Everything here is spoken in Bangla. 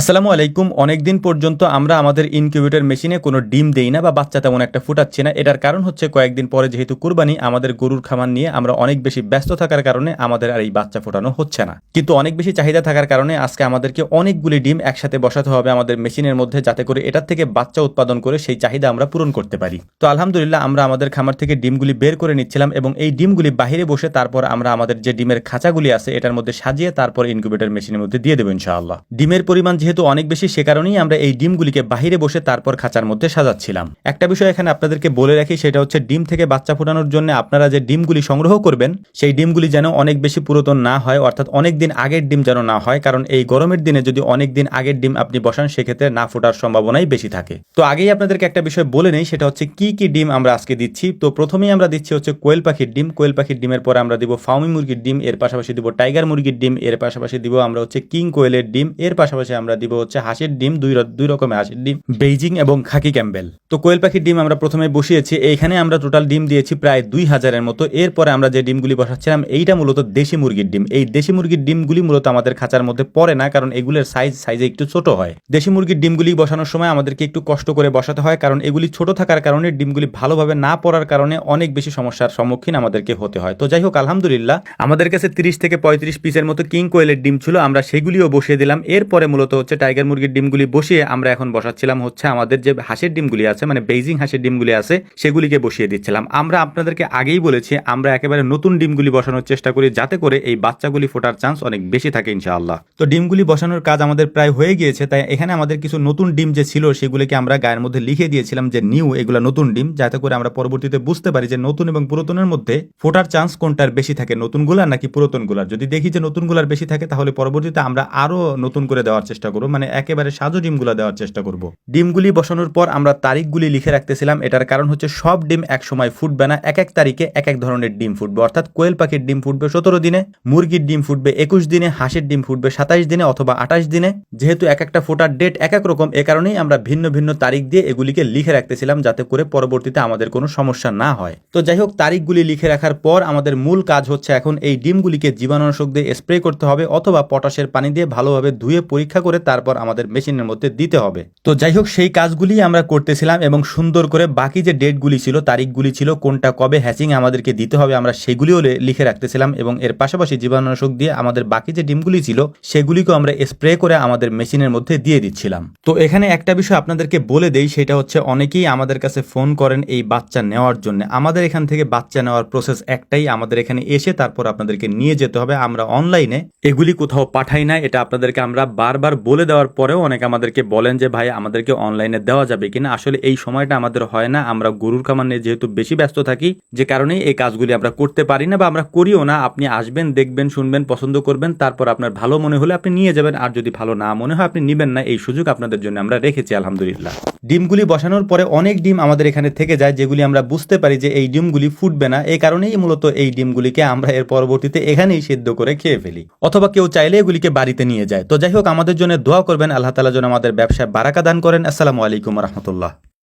আসসালামু আলাইকুম। অনেকদিন পর্যন্ত আমরা আমাদের ইনকিউবেটর মেশিনে কোনো ডিম দেই না বা বাচ্চা তেমন একটা ফুটাচ্ছে না। এটার কারণ হচ্ছে কয়েকদিন পরে যেহেতু কুরবানি, আমাদের গরুর খামার নিয়ে আমরা অনেক বেশি ব্যস্ত থাকার কারণে আমাদের আর এই বাচ্চা ফোটানো হচ্ছে না। কিন্তু অনেক বেশি চাহিদা থাকার কারণে আজকে আমাদেরকে অনেকগুলি ডিম একসাথে বসাতে হবে আমাদের মেশিনের মধ্যে যাতে করে এটার থেকে বাচ্চা উৎপাদন করে সেই চাহিদা আমরা পূরণ করতে পারি। তো আলহামদুলিল্লাহ আমরা আমাদের খামার থেকে ডিমগুলি বের করে নিচ্ছিলাম এবং এই ডিমগুলি বাহিরে বসে তারপর আমরা আমাদের যে ডিমের খাঁচাগুলি আছে এটার মধ্যে সাজিয়ে তারপর ইনকিউবেটর মেশিনের মধ্যে দিয়ে দেবো ইনশাআল্লাহ। ডিমের পরিমাণ যেহেতু অনেক বেশি সে কারণেই আমরা এই ডিমগুলিকে বাহিরে বসে তারপর খাঁচার মধ্যে সাজাচ্ছিলাম। একটা বিষয় এখানে আপনাদেরকে বলে রাখি, সেটা হচ্ছে ডিম থেকে বাচ্চা ফোটানোর জন্য আপনারা যে ডিমগুলি সংগ্রহ করবেন, সেই ডিমগুলি যেন অনেক বেশি পুরাতন না হয়, অর্থাৎ অনেক দিন আগের ডিম যেন না হয়, কারণ এই গরমের দিনে যদি অনেক দিন আগের ডিম আপনি বসান, সেক্ষেত্রে না ফোটার সম্ভাবনাই বেশি থাকে। তো আগেই আপনাদেরকে একটা বিষয় বলে নেই, সেটা হচ্ছে কি কি ডিম আমরা আজকে দিচ্ছি। তো প্রথমেই আমরা দিচ্ছি হচ্ছে কোয়েল পাখির ডিম। কোয়েল পাখির ডিমের পরে আমরা দিব ফাউমি মুরগির ডিম, এর পাশাপাশি দিব টাইগার মুরগির ডিম, এর পাশাপাশি দিব আমরা হচ্ছে কিং কোয়েলের ডিম, এর পাশাপাশি আমরা দিব হচ্ছে হাঁসের ডিম, দুই দুই রকমের হাঁসের ডিম, বেইজিং এবং খাকি ক্যাম্বেল। তো কোয়েল পাখির ডিম আমরা প্রথমে বসিয়েছি, এইখানে আমরা টোটাল ডিম দিয়েছি প্রায় দুই হাজারের মতো। এরপরে আমরা যে ডিমগুলি বসাচ্ছিলাম, এইটা মূলত দেশি মুরগির ডিম। এই দেশি মুরগির ডিমগুলি মূলত আমাদের খাঁচার মধ্যে পড়ে না, কারণ এগুলোর সাইজ সাইজে একটু ছোট হয়। দেশি মুরগির ডিমগুলি বসানোর সময় আমাদেরকে একটু কষ্ট করে বসাতে হয়, কারণ এগুলি ছোট থাকার কারণে ডিমগুলি ভালোভাবে না পড়ার কারণে অনেক বেশি সমস্যার সম্মুখীন আমাদেরকে হতে হয়। তো যাই হোক, আলহামদুলিল্লাহ, আমাদের কাছে তিরিশ থেকে পঁয়ত্রিশ পিসের মতো কিং কোয়েলের ডিম ছিল, আমরা সেগুলিও বসিয়ে দিলাম। এরপরে মূলত হচ্ছে টাইগার মুরগির ডিমগুলি বসিয়ে আমরা এখন বসাচ্ছিলাম হচ্ছে আমাদের যে হাঁসের ডিমগুলি আছে মানে বেইজিং হাঁসের ডিমগুলি আছে, সেগুলিকে বসিয়ে দিচ্ছিলাম। আমরা আপনাদেরকে আগেই বলেছি, আমরা একেবারে নতুন ডিমগুলি বসানোর চেষ্টা করি যাতে করে এই বাচ্চাগুলি ফোটার চান্স অনেক বেশি থাকে ইনশাআল্লাহ। তো ডিমগুলি বসানোর কাজ আমাদের প্রায় হয়ে গিয়েছে, তাই এখানে আমাদের কিছু নতুন ডিম যে ছিল সেগুলিকে আমরা গায়ের মধ্যে লিখে দিয়েছিলাম যে নিউ এগুলা নতুন ডিম, যাতে করে আমরা পরবর্তীতে বুঝতে পারি যে নতুন এবং পুরাতনের মধ্যে ফোটার চান্স কোনটার বেশি থাকে, নতুনগুলার নাকি পুরাতনগুলার। যদি দেখি যে নতুনগুলার বেশি থাকে, তাহলে পরবর্তীতে আমরা আরও নতুন করে দেওয়ার চেষ্টা করব মানে একেবারে সাজো ডিমগুলা দেওয়ার চেষ্টা করব। ডিমগুলি বসানোর পর আমরা তারিখগুলি লিখে রাখতেছিলাম, এটার কারণ হচ্ছে সব ডিম এক সময় ফুটবে না এক এক তারিখে এক এক ধরনের ডিম ফুটবে। অর্থাৎ কোয়েল পাখির ডিম ফুটবে সতেরো দিনে, মুরগির ডিম ফুটবে একুশ দিনে, হাঁসের ডিম ফুটবে সাতাইশ দিনে অথবা আঠাশ দিনে। যেহেতু এক একটা ফোটার ডেট এক এক রকম, এ কারণেই আমরা ভিন্ন ভিন্ন তারিখ দিয়ে এগুলিকে লিখে রাখতেছিলাম যাতে করে পরবর্তীতে আমাদের কোনো সমস্যা না হয়। তো যাই হোক, তারিখগুলি লিখে রাখার পর আমাদের মূল কাজ হচ্ছে এখন এই ডিমগুলিকে জীবাণুনাশক দিয়ে স্প্রে করতে হবে অথবা পটাশের পানি দিয়ে ভালোভাবে ধুয়ে পরীক্ষা করে তারপর আমাদের মেশিনের মধ্যে দিতে হবে। তো যাই হোক সেই কাজগুলি আমরা করতেছিলাম এবং সুন্দর করে বাকি যে ডেটগুলি ছিল, তারিখগুলি ছিল, কোনটা কবে হ্যাচিং আমাদেরকে দিতে হবে আমরা সেগুলিও লিখে রাখতেছিলাম এবং এর পাশাপাশি জীবাণুনাশক দিয়ে আমাদের বাকি যে ডিমগুলি ছিল, সেগুলিকেও আমরা স্প্রে করে আমাদের মেশিনের মধ্যে দিয়ে দিচ্ছিলাম। তো এখানে একটা বিষয় আপনাদেরকে বলে দেই, সেটা হচ্ছে অনেকেই আমাদের কাছে ফোন করেন এই বাচ্চা নেওয়ার জন্য। আমাদের এখান থেকে বাচ্চা নেওয়ার প্রসেস একটাই, আমাদের এখানে এসে তারপর আপনাদেরকে নিয়ে যেতে হবে। আমরা অনলাইনে এগুলি কোথাও পাঠাই না এটা আপনাদেরকে আমরা বারবার বলে দেওয়ার পরেও অনেকে আমাদেরকে বলেন যে, ভাই, আমাদেরকে অনলাইনে দেওয়া যাবে কিনা? আসলে এই সময়টা আমাদের হয় না। আমরা গরুর খামার নিয়ে যেহেতু বেশি ব্যস্ত থাকি, যে কারণেই এই কাজগুলি আমরা করতে পারি না বা আমরা করিও না। আপনি আসবেন, দেখবেন, শুনবেন, পছন্দ করবেন, তারপর আপনার ভালো মনে হলে আপনি নিয়ে যাবেন। আর যদি ভালো না মনে হয়, আপনি নিবেন না। এই সুযোগ আপনাদের জন্য আমরা রেখেছি, আলহামদুলিল্লাহ। ডিমগুলি বসানোর পরে অনেক ডিম আমাদের এখানে থেকে যায়, যেগুলি আমরা বুঝতে পারি যে, এই ডিমগুলি ফুটবে না। এই কারণেই মূলত এই ডিমগুলিকে আমরা এর পরবর্তীতে এখানেই সিদ্ধ করে খেয়ে ফেলি। অথবা কেউ চাইলে এগুলিকে বাড়িতে নিয়ে যায়। তো যাই হোক, আমাদের জন্য দোয়া করবেন। আল্লাহ তালা যেন আমাদের ব্যবসায় বারাকা দান করেন। আসসালামু আলাইকুম রহমতুল্লাহ।